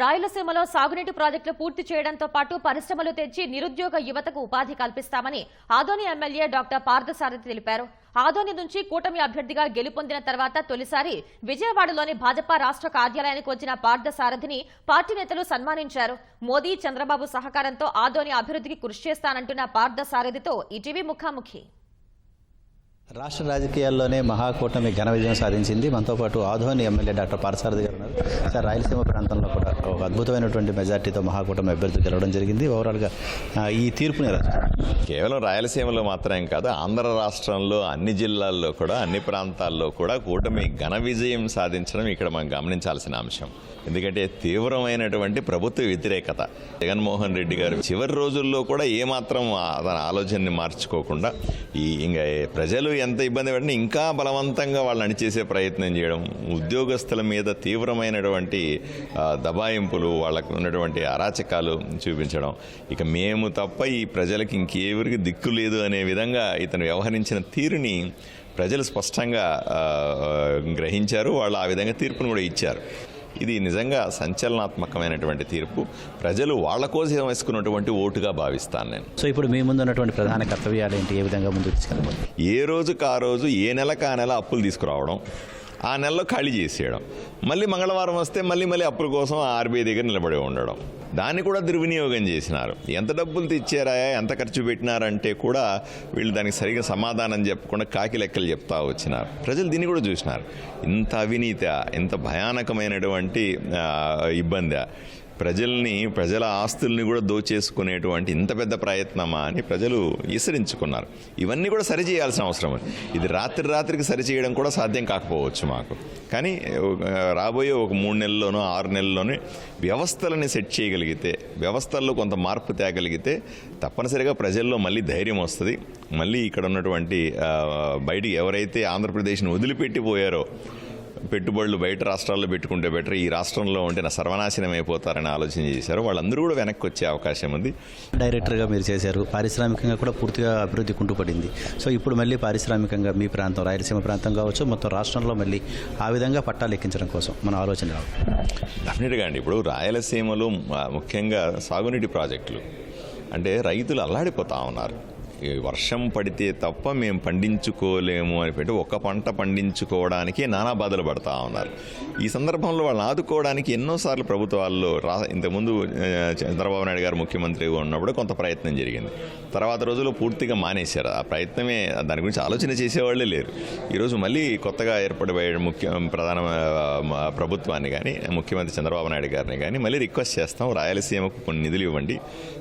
రాయలసీమలో సాగునీటి ప్రాజెక్టులు పూర్తి చేయడంతో పాటు పరిశ్రమలు తెచ్చి నిరుద్యోగ యువతకు ఉపాధి కల్పిస్తామని ఆదోని ఎమ్మెల్యే డాక్టర్ పార్థసారథి తెలిపారు. ఆదోని నుంచి కూటమి అభ్యర్థిగా గెలుపొందిన తర్వాత తొలిసారి విజయవాడలోని భాజపా రాష్ట్ర కార్యాలయానికి వచ్చిన పార్థసారథిని పార్టీ నేతలు సన్మానించారు. మోదీ చంద్రబాబు సహకారంతో ఆదోని అభివృద్ధికి కృషి చేస్తానంటున్న పార్థసారథితో ఈటీవీ ముఖాముఖి. రాష్ట్ర రాజకీయాల్లోనే మహాకూటమి ఘన విజయం సాధించింది. మనతో పాటు ఆధోని ఎమ్మెల్యే డాక్టర్ పారసారథి గారు ఉన్నారు. సార్ రాయలసీమ ప్రాంతంలో కూడా ఒక అద్భుతమైనటువంటి మెజార్టీతో మహాకూటమి అభ్యర్థి గెలవడం జరిగింది. ఓవరాల్గా ఈ తీర్పుని కేవలం రాయలసీమలో మాత్రమే కాదు ఆంధ్ర రాష్ట్రంలో అన్ని జిల్లాల్లో కూడా అన్ని ప్రాంతాల్లో కూడా కూటమి ఘన విజయం సాధించడం ఇక్కడ మనం గమనించాల్సిన అంశం. ఎందుకంటే తీవ్రమైనటువంటి ప్రభుత్వ వ్యతిరేకత. జగన్మోహన్ రెడ్డి గారు చివరి రోజుల్లో కూడా ఏమాత్రం తన ఆలోచనని మార్చుకోకుండా ఈ ఇంకా ప్రజలు ఎంత ఇబ్బంది పడినా ఇంకా బలవంతంగా వాళ్ళని అణిచేసే ప్రయత్నం చేయడం ఉద్యోగస్తుల మీద తీవ్రమైనటువంటి దబాయింపులు వాళ్ళకు ఉన్నటువంటి అరాచకాలు చూపించడం. ఇక మేము తప్ప ఈ ప్రజలకి ఇంకెవరికి దిక్కు లేదు అనే విధంగా ఇతను వ్యవహరించిన తీరుని ప్రజలు స్పష్టంగా గ్రహించారు. వాళ్ళు ఆ విధంగా తీర్పును కూడా ఇచ్చారు. ఇది నిజంగా సంచలనాత్మకమైనటువంటి తీర్పు. ప్రజలు వాళ్ళ కోసం వేసుకున్నటువంటి ఓటుగా భావిస్తాను నేను. సో ఇప్పుడు మీ ముందు ఉన్నటువంటి ప్రధాన కర్తవ్యాలు ఏంటి? ఏ విధంగా ముందుకు తీసుకెళ్ళబోతుంది ఏ రోజుకు ఆ రోజు ఏ నెలకు ఆ నెల అప్పులు తీసుకురావడం ఆ నెలలో ఖాళీ చేసేయడం మళ్ళీ మంగళవారం వస్తే మళ్ళీ మళ్ళీ అప్పుల కోసం ఆర్బీఐ దగ్గర నిలబడి ఉండడం. దాన్ని కూడా దుర్వినియోగం చేసినారు. ఎంత డబ్బులు తెచ్చారా ఎంత ఖర్చు పెట్టినారంటే కూడా వీళ్ళు దానికి సరిగా సమాధానం చెప్పకుండా కాకి లెక్కలు చెప్తా వచ్చినారు. ప్రజలు దీన్ని కూడా చూసినారు. ఇంత అవినీత ఇంత భయానకమైనటువంటి ఇబ్బంది. ప్రజల్ని ప్రజల ఆస్తుల్ని కూడా దోచేసుకునేటువంటి ఇంత పెద్ద ప్రయత్నమా అని ప్రజలు విసరించుకున్నారు. ఇవన్నీ కూడా సరిచేయాల్సిన అవసరం ఇది రాత్రి రాత్రికి సరిచేయడం కూడా సాధ్యం కాకపోవచ్చు మాకు. కానీ రాబోయే ఒక మూడు నెలల్లోనో ఆరు నెలల్లోనే వ్యవస్థలని సెట్ చేయగలిగితే వ్యవస్థల్లో కొంత మార్పు తేగలిగితే తప్పనిసరిగా ప్రజల్లో మళ్ళీ ధైర్యం వస్తుంది. మళ్ళీ ఇక్కడ ఉన్నటువంటి బయటికి ఎవరైతే ఆంధ్రప్రదేశ్ని వదిలిపెట్టిపోయారో పెట్టుబడులు బయట రాష్ట్రాల్లో పెట్టుకుంటే బెటర్. ఈ రాష్ట్రంలో ఉంటే నా సర్వనాశనం అయిపోతారని ఆలోచన చేశారు. వాళ్ళందరూ కూడా వెనక్కి వచ్చే అవకాశం ఉంది. డైరెక్టర్గా మీరు చేశారు. పారిశ్రామికంగా కూడా పూర్తిగా అభివృద్ధి కుంటుపడింది. సో ఇప్పుడు మళ్ళీ పారిశ్రామికంగా మీ ప్రాంతం రాయలసీమ ప్రాంతం కావచ్చు మొత్తం రాష్ట్రంలో మళ్ళీ ఆ విధంగా పట్టాలు ఎక్కించడం కోసం మన ఆలోచన డెఫినెట్గా అండి. ఇప్పుడు రాయలసీమలో ముఖ్యంగా సాగునీటి ప్రాజెక్టులు. అంటే రైతులు అల్లాడిపోతా ఉన్నారు. వర్షం పడితే తప్ప మేము పండించుకోలేము అని పెట్టి ఒక పంట పండించుకోవడానికి నానా బాధలు పడతా ఉన్నారు. ఈ సందర్భంలో వాళ్ళని ఆదుకోవడానికి ఎన్నోసార్లు ప్రభుత్వాల్లో రా ఇంతకుముందు చంద్రబాబు నాయుడు గారు ముఖ్యమంత్రిగా ఉన్నప్పుడు కొంత ప్రయత్నం జరిగింది. తర్వాత రోజుల్లో పూర్తిగా మానేశారు. ఆ ప్రయత్నమే దాని గురించి ఆలోచన చేసేవాళ్ళే లేరు. ఈరోజు మళ్ళీ కొత్తగా ఏర్పడిపోయే ముఖ్య ప్రధాన ప్రభుత్వాన్ని కానీ ముఖ్యమంత్రి చంద్రబాబు నాయుడు గారిని కానీ మళ్ళీ రిక్వెస్ట్ చేస్తాం. రాయలసీమకు కొన్ని నిధులు ఇవ్వండి.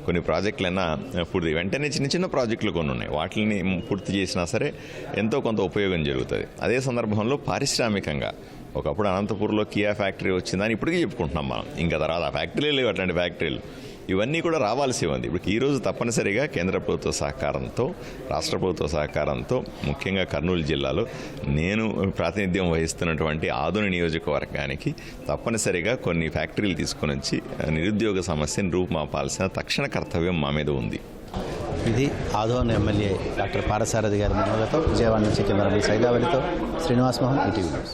కొన్ని ప్రాజెక్టులైనా పూర్తి వెంటనే చిన్న చిన్న ప్రాజెక్టులు కొన్ని ఉన్నాయి. వాటిని పూర్తి చేసినా సరే ఎంతో కొంత ఉపయోగం జరుగుతుంది. అదే సందర్భంలో పారిశ్రామికంగా ఒకప్పుడు అనంతపూర్లో కియా ఫ్యాక్టరీ వచ్చిందని ఇప్పటికీ చెప్పుకుంటున్నాం మనం. ఇంకా తర్వాత ఆ ఫ్యాక్టరీలు లేవు అట్లాంటి ఫ్యాక్టరీలు. ఇవన్నీ కూడా రావాల్సి ఉంది. ఇప్పుడు ఈ రోజు తప్పనిసరిగా కేంద్ర ప్రభుత్వ సహకారంతో రాష్ట్ర ప్రభుత్వ సహకారంతో ముఖ్యంగా కర్నూలు జిల్లాలో నేను ప్రాతినిధ్యం వహిస్తున్నటువంటి ఆధుని నియోజకవర్గానికి తప్పనిసరిగా కొన్ని ఫ్యాక్టరీలు తీసుకొని వచ్చి నిరుద్యోగ సమస్యను రూపుమాపాల్సిన తక్షణ కర్తవ్యం మా మీద ఉంది. ఇది ఆదోన్ ఎమ్మెల్యే డాక్టర్ పారసారథి గారి మనోగతం విజయవాడ నుంచి కెమెరామెన్ సైదావలితో శ్రీనివాస్ మోహన్ ఈటీవీ న్యూస్.